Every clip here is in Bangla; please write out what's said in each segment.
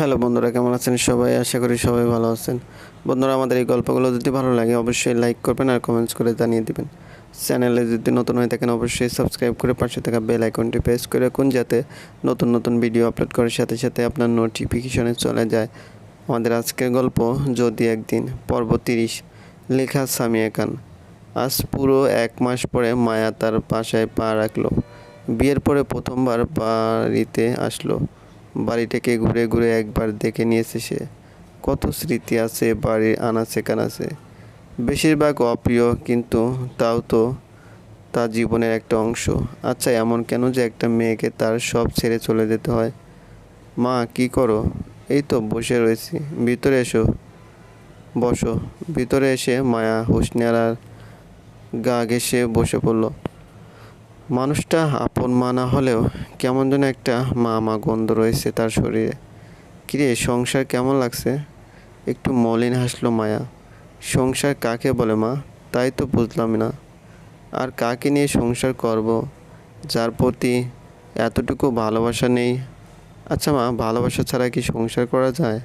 হ্যালো বন্ধুরা, কেমন আছেন সবাই? আশা করি সবাই ভালো আছেন। বন্ধুরা, আমাদের এই গল্পগুলো যদি ভালো লাগে, অবশ্যই লাইক করবেন আর কমেন্টস করে জানিয়ে দেবেন। চ্যানেলে যদি নতুন হয়ে থাকেন, অবশ্যই সাবস্ক্রাইব করে পাশে থাকা বেল আইকনটি প্রেস করে রাখুন, যাতে নতুন নতুন ভিডিও আপলোড করার সাথে সাথে আপনার নোটিফিকেশনে চলে যায়। আমাদের আজকের গল্প, যদি একদিন পর্ব তিরিশ, লেখা সামিয়া খান। আজ পুরো এক মাস পরে মায়া তার বাসায় পা রাখল। বিয়ের পরে প্রথমবার বাড়িতে আসলো। বাড়িটাকে ঘুরে ঘুরে একবার দেখে নিয়েছে সে। কত স্মৃতি আছে বাড়ির আনাচে কানাচে। বেশিরভাগ অপ্রিয়, কিন্তু তাও তো তার জীবনের একটা অংশ। আচ্ছা এমন কেন যে একটা মেয়েকে তার সব ছেড়ে চলে যেতে হয়? মা, কি করো? এই তো বসে রয়েছি। ভিতরে এসো। বসো। ভিতরে এসে মায়া হুসনিয়ার গা ঘেসে বসে পড়ল। মানুষটা আপন মা না হলেও কেমন যেন একটা মা মা গন্ধ রয়েছে তার শরীরে। কিরে সংসার কেমন লাগছে? একটু মলিন হাসলো মায়া। সংসার কাকে বলে মা? তাই তো বুঝলাম না। আর কাকে নিয়ে সংসার করব? যার প্রতি এতটুকু ভালোবাসা নেই। আচ্ছা মা, ভালোবাসা ছাড়া কি সংসার করা যায়?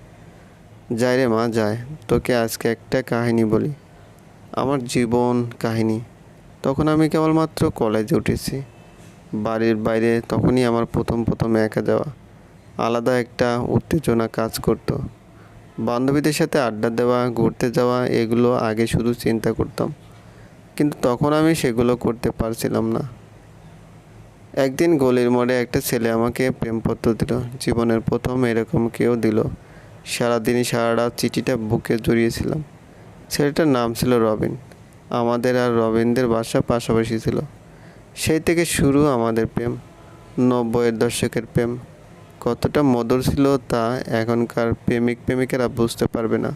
যায় রে মা যায় তোকে আজকে একটা কাহিনী বলি। আমার জীবন কাহিনী। তখন আমি কেবলমাত্র কলেজে উঠেছি। বাড়ির বাইরে তখনই আমার প্রথম প্রথম একা যাওয়া। আলাদা একটা উত্তেজনা কাজ করতো। বান্ধবীদের সাথে আড্ডা দেওয়া, ঘুরতে যাওয়া, এগুলো আগে শুধু চিন্তা করতাম। কিন্তু তখন আমি সেগুলো করতে পারছিলাম না। একদিন গলির মোড়ে একটা ছেলে আমাকে প্রেমপত্র দিল। জীবনের প্রথম এরকম কেউ দিল। সারাদিনই সারা রাত চিঠিটা বুকে জড়িয়েছিলাম ছেলেটার নাম ছিল রবিন। আমাদের আর রবীন্দ্রের বাসা পাশাপাশি ছিল। সেই থেকে শুরু আমাদের প্রেম, নব্বইয়ের দশকের প্রেম। কতটা মধুর ছিল তা এখনকার প্রেমিক প্রেমিকেরা বুঝতে পারবে না।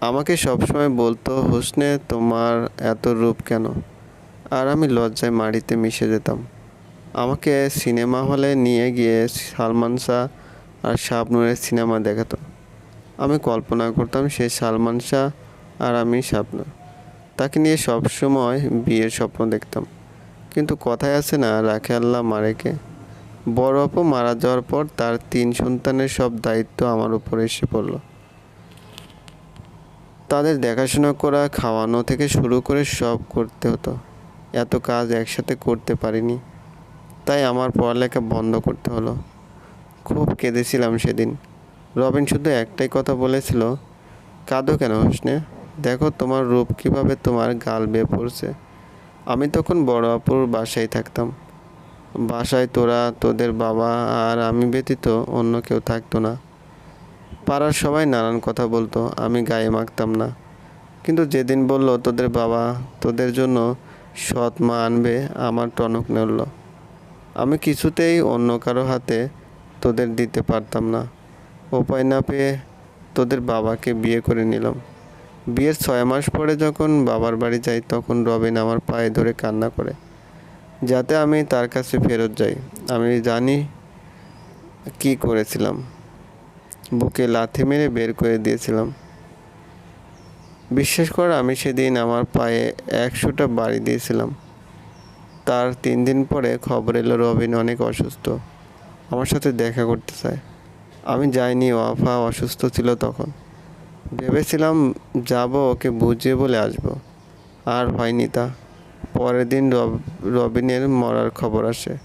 আমাকে সবসময় বলতো, হোসনে, তোমার এত রূপ কেন? আর আমি লজ্জায় মাটিতে মিশে যেতাম। আমাকে সিনেমা হলে নিয়ে গিয়ে সালমান শাহ আর শাবনুরের সিনেমা দেখাতো। আমি কল্পনা করতাম সে সালমান শাহ আর আমি শাবনুর। তাকে নিয়ে সবসময় বিয়ের স্বপ্ন দেখতাম। কিন্তু কথায় আছে না, রাখে আল্লাহ মারেকে। বড় আপু মারা যাওয়ার পর তার তিন সন্তানের সব দায়িত্ব আমার উপর এসে পড়ল। তাদের দেখাশোনা করা, খাওয়ানো থেকে শুরু করে সব করতে হতো। এত কাজ একসাথে করতে পারিনি। তাই আমার পড়ালেখা বন্ধ করতে হলো। খুব কেঁদেছিলাম সেদিন। রবিন শুধু একটাই কথা বলেছিল, কাঁদো কেন, হোসনে? দেখো তোমার রূপ কীভাবে তোমার গাল বেয়ে পড়ছে। আমি তখন বড় আপুর বাসায় থাকতাম। বাসায় তোরা, তোদের বাবা আর আমি ব্যতীত অন্য কেউ থাকতো না। পাড়ার সবাই নানান কথা বলতো, আমি গায়ে মাখতাম না। কিন্তু যেদিন বলল তোদের বাবা, তোদের জন্য সৎ মা আনবে, আমার টনক নড়ল। আমি কিছুতেই অন্য কারও হাতে তোদের দিতে পারতাম না। উপায় না পেয়ে তোদের বাবাকে বিয়ে করে নিলাম। বিয়ের ছয় মাস পরে যখন বাবার বাড়ি যাই, তখন রবিন আমার পায়ে ধরে কান্না করে, যাতে আমি তার কাছে ফেরত যাই। আমি জানি কি করেছিলাম। বুকে লাথি মেরে বের করে দিয়েছিলাম। বিশ্বাস কর, আমি সেদিন আমার পায়ে একশোটা বাড়ি দিয়েছিলাম। তার তিন দিন পরে খবর এলো, রবিন অনেক অসুস্থ। আমার সাথে দেখা করতে চায়। আমি যাইনি, ওয়াফা অসুস্থ ছিল তখন। ভেবেছিলাম যাব ওকে বুঝিয়ে বলে আসব। আর হয়নি তা। পরের দিন রব, রবিনের মরার খবর আসে।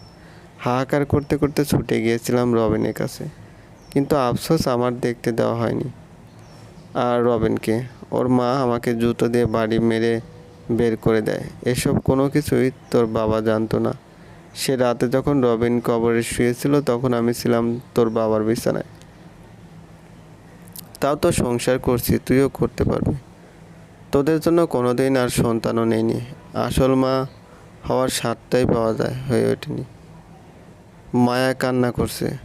হাহাকার করতে করতে ছুটে গিয়েছিলাম রবিনের কাছে। কিন্তু আফসোস আমার দেখতে দেওয়া হয়নি। আর রবিনকে, ওর মা আমাকে জুতো দিয়ে বাড়ি মেরে বের করে দেয়। এসব কোনো কিছুই তোর বাবা জানতো না। সে রাতে যখন রবিন কবরে শুয়েছিল তখন আমি ছিলাম তোর বাবার বিছানায়। তাও তো সংসার করছি, তুইও করতে পারবি। তোদের জন্য কোনোদিন আর সন্তানও নেয়নি আসল মা হওয়ার স্বাদটাই পাওয়া যায়, হয়ে ওঠেনি। মায়া কান্না করছে।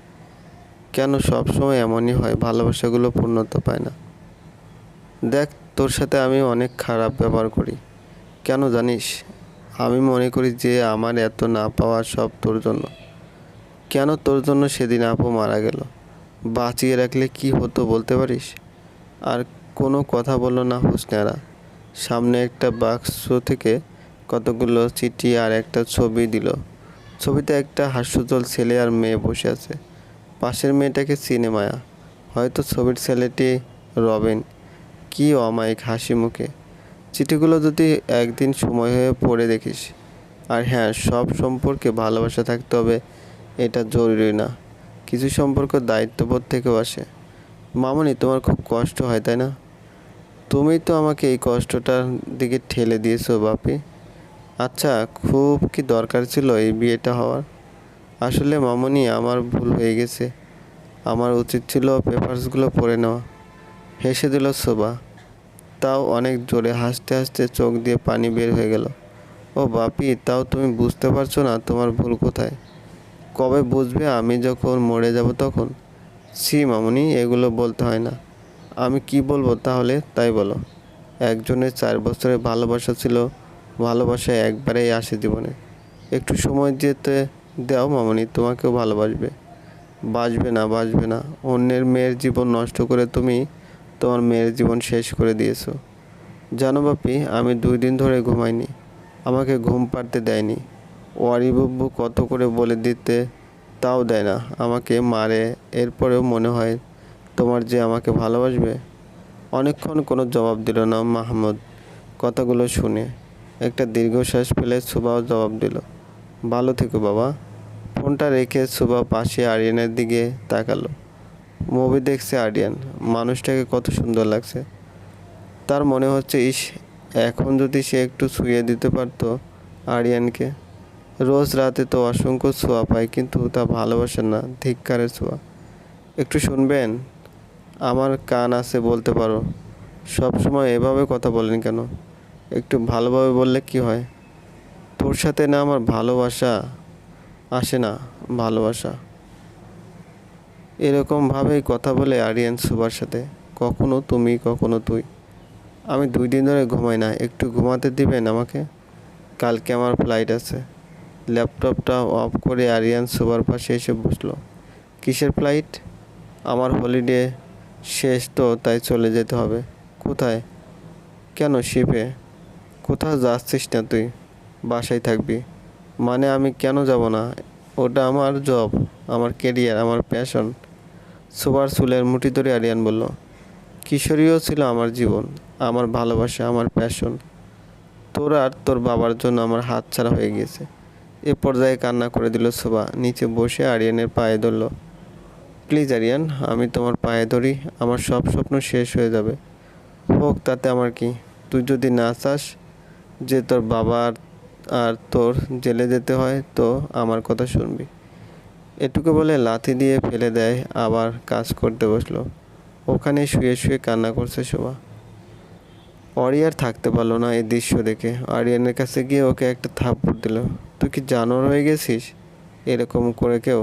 কেন সব সময় এমনই হয়, ভালোবাসাগুলো পূর্ণতা পায় না। দেখ, তোর সাথে আমি অনেক খারাপ ব্যবহার করি। কেন জানিস? আমি মনে করি যে আমার এত না পাওয়া সব তোর জন্য। কেন তোর জন্য সেদিন আপু মারা গেল? বাঁচিয়ে রাখলে কি হতো বলতে পারিস? আর কোনো কথা বলল না হুসনেরা। সামনে একটা বাক্স থেকে কতগুলো চিঠি আর একটা ছবি দিল। ছবিতে একটা হাস্যজল ছেলে আর মেয়ে বসে আছে। পাশের মেয়েটাকে সিনেমায়া হয়তো ছবির ছেলেটি রবেন। কি অমায়িক হাসি মুখে। চিঠিগুলো যদি একদিন সময় হয়ে পড়ে দেখিস। আর হ্যাঁ সব সম্পর্কে ভালোবাসা থাকতে হবে, এটা জরুরি না। কিছু সম্পর্ক দায়িত্ববোধ থেকেও আসে। মামনি, তোমার খুব কষ্ট হয়, তাই না? তুমি তো আমাকে এই কষ্টটার দিকে ঠেলে দিয়েছ, বাপি। আচ্ছা খুব কি দরকার ছিল এই বিয়েটা হওয়ার? আসলে মামনি, আমার ভুল হয়ে গেছে। আমার উচিত ছিল পেপারসগুলো পড়ে নেওয়া। হেসে দিল শোভা। তাও অনেক জোরে হাসতে হাসতে চোখ দিয়ে পানি বের হয়ে গেল। ও, বাপি, তাও তুমি বুঝতে পারছ না তোমার ভুল কোথায়? কবে বুঝবে? আমি যখন মরে যাব তখন? সি মামুনি, এগুলো বলতে হয় না। আমি কি বলব তাহলে? তাই বলো। একজনের চার বছরের ভালোবাসা ছিল, ভালোবাসা একবারেই আসে জীবনে। একটু সময় যেতে দাও মামনি, তোমাকেও ভালোবাসবে। বাসবে না বাসবে না। অন্যের মেয়ের জীবন নষ্ট করে তুমি তোমার মেয়ের জীবন শেষ করে দিয়েছ। জানো বাপি, আমি দুই দিন ধরে ঘুমাইনি। আমাকে ঘুম পাড়তে দেয়নি। ওয়ারি বুব্বু কত করে বলে দিতে? তাও দেয় না। আমাকে মারে, এরপরেও মনে হয় তোমার যে আমাকে ভালোবাসবে? অনেকক্ষণ কোনো জবাব দিল না মাহমুদ কথাগুলো শুনে। একটা দীর্ঘশ্বাস ফেলে সুবাও জবাব দিল। ভালো থেকো বাবা। ফোনটা রেখে সুবা পাশে আরিয়ানের দিকে তাকালো। মুভি দেখছে আরিয়ান। মানুষটাকে কত সুন্দর লাগছে। তার মনে হচ্ছে, ইস, এখন যদি সে একটু শুয়ে দিতে পারতো আরিয়ানকে। রোজ রাতে তো অসংখ্য ছোঁয়া পায় কিন্তু তা ভালোবাসে না, ধিক্কারের ছোঁয়া। একটু শুনবেন? আমার কান আছে বলতে পারো। সব সময় এভাবে কথা বলেন কেন? একটু ভালোভাবে বললে কি হয়? তোর সাথে না আমার ভালোবাসা আসে না, ভালোবাসা। এরকমভাবেই কথা বলে আরিয়ান সুবার সাথে। কখনো তুমি, কখনো তুই। আমি দুই দিন ধরে ঘুমাই না, একটু ঘুমাতে দিবেন আমাকে? কালকে আমার ফ্লাইট আছে। ল্যাপটপটা অফ করে আরিয়ান সুবার পাশে এসে বসল। কিসের ফ্লাইট? আমার হলিডে শেষ তো, তাই চলে যেতে হবে। কোথায়? কেন শিপে? কোথাও যাচ্ছিস না তুই, বাসায় থাকবি। মানে আমি কেন যাব না? ওটা আমার জব, আমার কেরিয়ার আমার প্যাশন। সুবার চুলের মুঠি ধরে আরিয়ান বলল, কিশোরীও ছিল আমার জীবন, আমার ভালোবাসা, আমার প্যাশন। তোর আর তোর বাবার জন্য আমার হাত ছাড়া হয়ে গিয়েছে। এ পর্যায়ে কান্না করে দিল শোভা। নিচে বসে আরিয়ানের পায়ে ধরল। প্লিজ আরিয়ান, আমি তোমার পায়ে ধরি, আমার সব স্বপ্ন শেষ হয়ে যাবে। হোক, তাতে আমার কি? তুই যদি না চাস যে তোর বাবা আর তোর জেলে যেতে হয়, তো আমার কথা শুনবি। এটুকু বলে লাথি দিয়ে ফেলে দেয়, আবার কাজ করতে বসল। ওখানে শুয়ে শুয়ে কান্না করছে শোভা। অরি আর থাকতে পারল না এই দৃশ্য দেখে। আরিয়ানের কাছে গিয়ে ওকে একটা থাপ্পড় দিল। তুই কি জানোয়ার হয়ে গেছিস? এরকম করে কেউ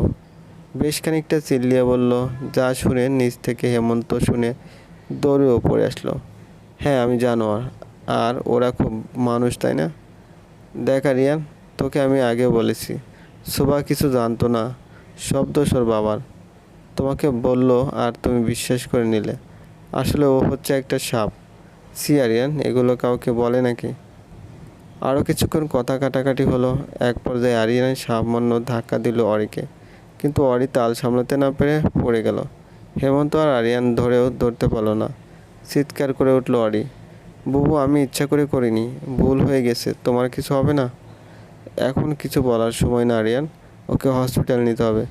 বেশ খানিকটা চিল্লিয়ে বলল, যা শুনে নিচ থেকে হেমন্ত শুনে দৌড়ে ওপরে আসলো। হ্যাঁ আমি জানোয়ার, আর ওরা খুব মানুষ, তাই না? দেখ আরিয়ান, তোকে আমি আগে বলেছি শোভা কিছু জানতো না, সব দোষ ওর বাবার। তোমাকে বলল আর তুমি বিশ্বাস করে নিলে। আসলে ও হচ্ছে একটা সাপ। সি আরিয়ান, এগুলো কাউকে বলে নাকি? আরও কিছুক্ষণ কথা কাটাকাটি হলো। এক পর্যায়ে আরিয়ান সামান্য ধাক্কা দিল অরিকে। কিন্তু অরি তাল সামলাতে না পেরে পড়ে গেল। হেমন্ত আর আরিয়ান ধরেও ধরতে পারল না। চিৎকার করে উঠল অরি, বুবু, আমি ইচ্ছা করে করিনি। ভুল হয়ে গেছে। তোমার কিছু হবে না? এখন কিছু বলার সময় না, আরিয়ান। ওকে হসপিটাল নিতে হবে।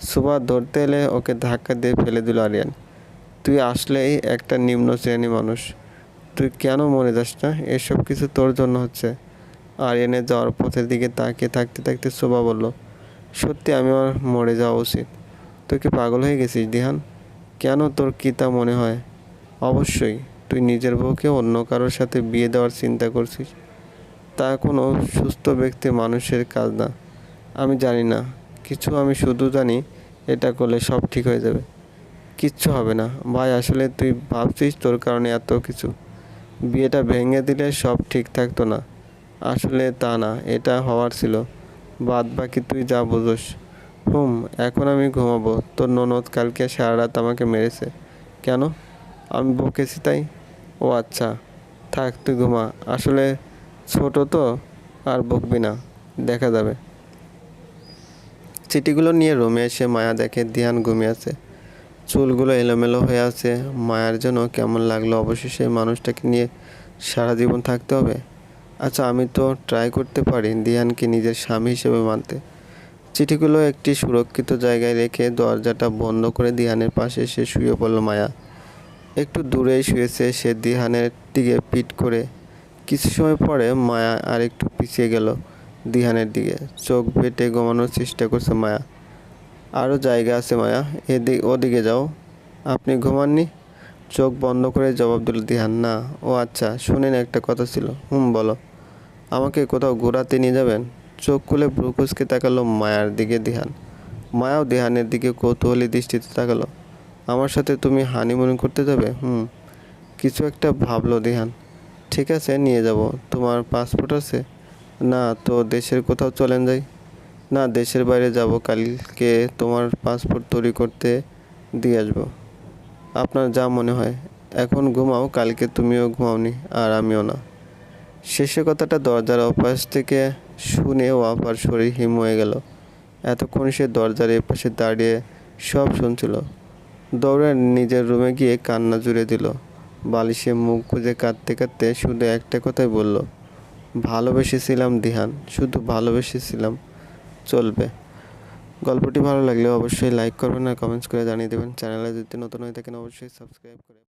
সুবাদ ধরতে এলে ওকে ধাক্কা দিয়ে ফেলে দিল আরিয়ান। তুই আসলেই একটা নিম্ন শ্রেণি মানুষ। তুই কেন মরে যাস না? এসব কিছু তোর জন্য হচ্ছে। আরিয়ানের যাওয়ার পথের দিকে তাকিয়ে থাকতে থাকতে শোভা বলল, সত্যি আমি আমার মরে যাওয়া উচিত। তুই কি পাগল হয়ে গেছিস, দিহান? কেন তোর কী তা মনে হয়? অবশ্যই, তুই নিজের বউকে অন্য কারোর সাথে বিয়ে দেওয়ার চিন্তা করছিস। তা কোনো সুস্থ ব্যক্তি মানুষের কাজ না। আমি জানি না, কিছু আমি শুধু জানি, এটা করলে সব ঠিক হয়ে যাবে। কিচ্ছু হবে না। ভাই, আসলে তুই ভাবছিস তোর কারণে এত কিছু। বিয়েটা ভেঙে দিলে সব ঠিক থাকতো না। আসলে তা না, এটা হওয়ার ছিল। বাদ বাকি তুই যা বুঝোস। হুম, এখন আমি ঘুমাবো। তোর ননদ কালকে সারা রাত আমাকে মেরেছে। কেন? আমি বকেছি তাই? ও আচ্ছা। থাক, তুই ঘুমা। আসলে ছোট তো, আর বকবি না। দেখা যাবে। চিঠিগুলো নিয়ে রুমে এসে মায়া দেখে ধ্যান ঘুমিয়ে আছে। চুলগুলো এলোমেলো হয়ে আছে। মায়ার জন্য কেমন লাগল অবশেষে মানুষটাকে নিয়ে সারা জীবন থাকতে হবে। আচ্ছা আমি তো ট্রাই করতে পারি দিহানকে নিজের স্বামী হিসেবে মানতে। চিঠিগুলো একটি সুরক্ষিত জায়গায় রেখে দরজাটা বন্ধ করে দিহানের পাশে এসে শুয়ে পড়ল মায়া। একটু দূরেই শুয়েছে সে দিহানের দিকে পিট করে। কিছু সময় পরে মায়া আর একটু পিছিয়ে গেল দিহানের দিকে। চোখ বেটে ঘুমানোর চেষ্টা করছে মায়া। আরও জায়গা আছে মায়া, এদিক ওদিকে যাও। আপনি ঘুমাননি? চোখ বন্ধ করে জবাব দিল, দিহান, না। ও আচ্ছা শুনেন একটা কথা ছিল। হুম, বলো। আমাকে কোথাও ঘোরাতে নিয়ে যাবেন? চোখ খুলে ব্রুকুসকে তাকালো মায়ার দিকে, দিহান। মায়াও দিহানের দিকে কৌতূহলী দৃষ্টিতে তাকালো। আমার সাথে তুমি হানিমুন করতে যাবে? হুম। কিছু একটা ভাবলো, দিহান। ঠিক আছে, নিয়ে যাব। তোমার পাসপোর্ট আছে? না, তো দেশের কোথাও চলেন যাই? না, দেশের বাইরে যাব। কালকে তোমার পাসপোর্ট তৈরি করতে দিয়ে আসব। আপনার যা মনে হয়। এখন ঘুমাও, কালকে তুমিও ঘুমাওনি আর আমিও না। শেষে কথাটা দরজার অপাশ থেকে শুনে ওয়াপার শরীর হিম হয়ে গেল। এতক্ষণ সে দরজার এপাশে দাঁড়িয়ে সব শুনছিল। দৌড়ে নিজের রুমে গিয়ে কান্না জুড়ে দিল। বালিশে মুখ খুঁজে কাঁদতে কাঁদতে শুধু একটা কথাই বলল, ভালোবেসেছিলাম দিহান, শুধু ভালোবেসেছিলাম, চলবে। গল্পটি ভালো লাগলে অবশ্যই লাইক করবেন আর কমেন্টস করে জানিয়ে দেবেন। চ্যানেলে যদি নতুন হয়ে থাকেন, অবশ্যই সাবস্ক্রাইব করে